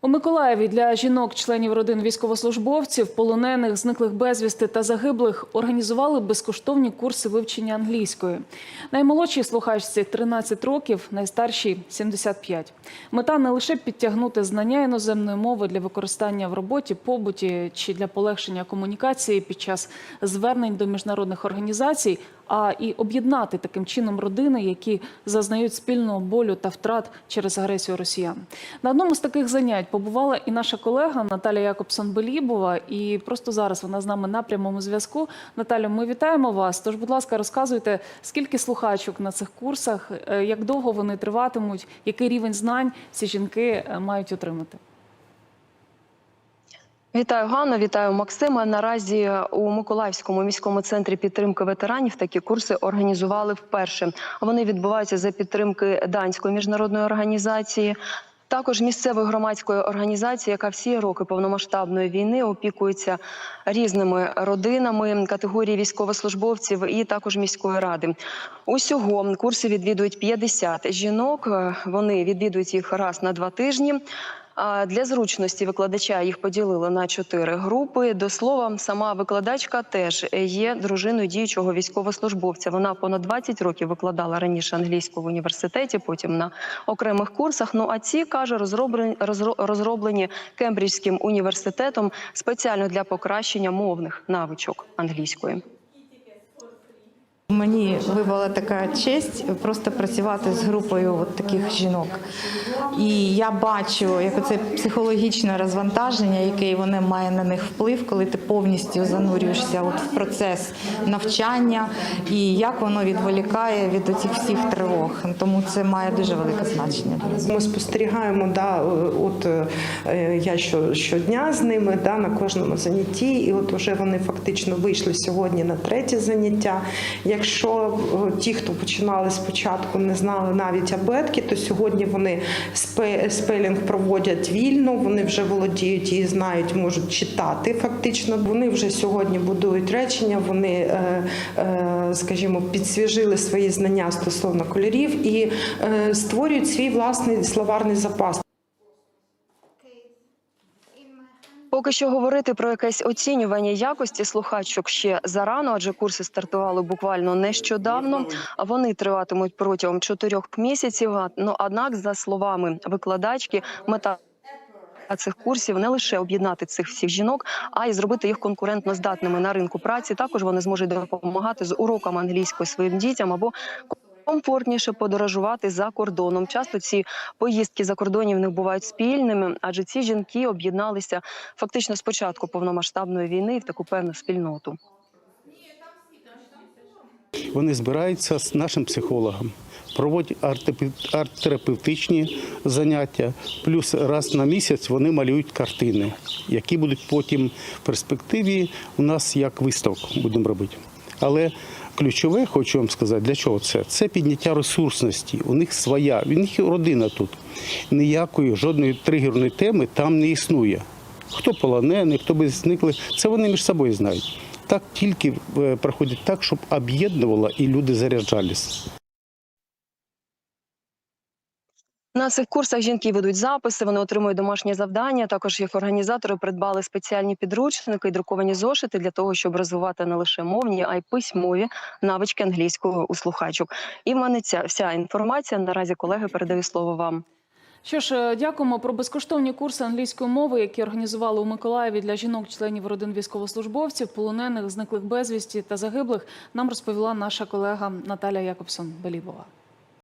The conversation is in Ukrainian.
У Миколаєві для жінок, членів родин військовослужбовців, полонених, зниклих безвісти та загиблих організували безкоштовні курси вивчення англійської. Наймолодшій слухачці 13 років, найстаршій 75. Мета не лише підтягнути знання іноземної мови для використання в роботі, побуті чи для полегшення комунікації під час звернень до міжнародних організацій, а і об'єднати таким чином родини, які зазнають спільного болю та втрат через агресію росіян. На одному з таких занять побувала і наша колега Наталія Якобсон Белібова. І просто зараз вона з нами на прямому зв'язку. Наталю, ми вітаємо вас. Тож, будь ласка, розказуйте, скільки слухачок на цих курсах, е, як довго вони триватимуть, який рівень знань ці жінки е, мають отримати. Вітаю Ганна, вітаю Максима. Наразі у Миколаївському міському центрі підтримки ветеранів такі курси організували вперше. Вони відбуваються за підтримки данської міжнародної організації. Також місцевої громадської організації, яка всі роки повномасштабної війни опікується різними родинами категорії військовослужбовців і також міської ради. Усього курси відвідують 50 жінок. Вони відвідують їх раз на два тижні. Для зручності викладача їх поділили на чотири групи. До слова, сама викладачка теж є дружиною діючого військовослужбовця. Вона понад 20 років викладала раніше англійську в університеті, потім на окремих курсах. Ну а ці каже, розроблені розро- розроблені Кембриджським університетом спеціально для покращення мовних навичок англійської. Мені випала така честь просто працювати з групою от таких жінок. І я бачу, як оце психологічне розвантаження, яке воно має на них вплив, коли ти повністю занурюєшся от в процес навчання, і як воно відволікає від оцих всіх тривог. Тому це має дуже велике значення. Ми спостерігаємо, да, от е, я що, щодня з ними да, на кожному занятті, і от вже вони фактично вийшли сьогодні на третє заняття. Якщо е, ті, хто починали спочатку, не знали навіть абетки, то сьогодні вони спе- спелінг проводять вільно, вони вже володіють і знають, можуть читати. Фактично, вони вже сьогодні будують речення, вони, е, е, скажімо, підсвіжили свої знання стосовно кольорів і створюють свій власний словарний запас. Поки що говорити про якесь оцінювання якості слухачок ще зарано, адже курси стартували буквально нещодавно. Вони триватимуть протягом чотирьох місяців. Ну однак, за словами викладачки, мета. Цих курсів не лише об'єднати цих всіх жінок, а й зробити їх конкурентно здатними на ринку праці. Також вони зможуть допомагати з уроками англійської своїм дітям або комфортніше подорожувати за кордоном. Часто ці поїздки за кордоні в них бувають спільними, адже ці жінки об'єдналися фактично з початку повномасштабної війни в таку певну спільноту. Вони збираються з нашим психологом, проводять арт-терапев- арт-терапевтичні заняття, плюс раз на місяць вони малюють картини, які будуть потім в перспективі у нас як виставку будемо робити. Але ключове, хочу вам сказати, для чого це? Це підняття ресурсності. У них своя, у них родина тут. Ніякої жодної тригерної теми там не існує. Хто полонений, хто би зникли, це вони між собою знають. Так тільки е, проходить так, щоб об'єднувало і люди заряджались. На цих курсах жінки ведуть записи, вони отримують домашні завдання. Також їх організатори придбали спеціальні підручники і друковані зошити для того, щоб розвивати не лише мовні, а й письмові навички англійського у слухачок. І в мене ця вся інформація. Наразі колеги передаю слово вам. Що ж, е, дякуємо про безкоштовні курси англійської мови, які організували у Миколаєві для жінок, членів родин військовослужбовців, полонених, зниклих безвісті та загиблих. Нам розповіла наша колега Наталя Якобсон Белібова.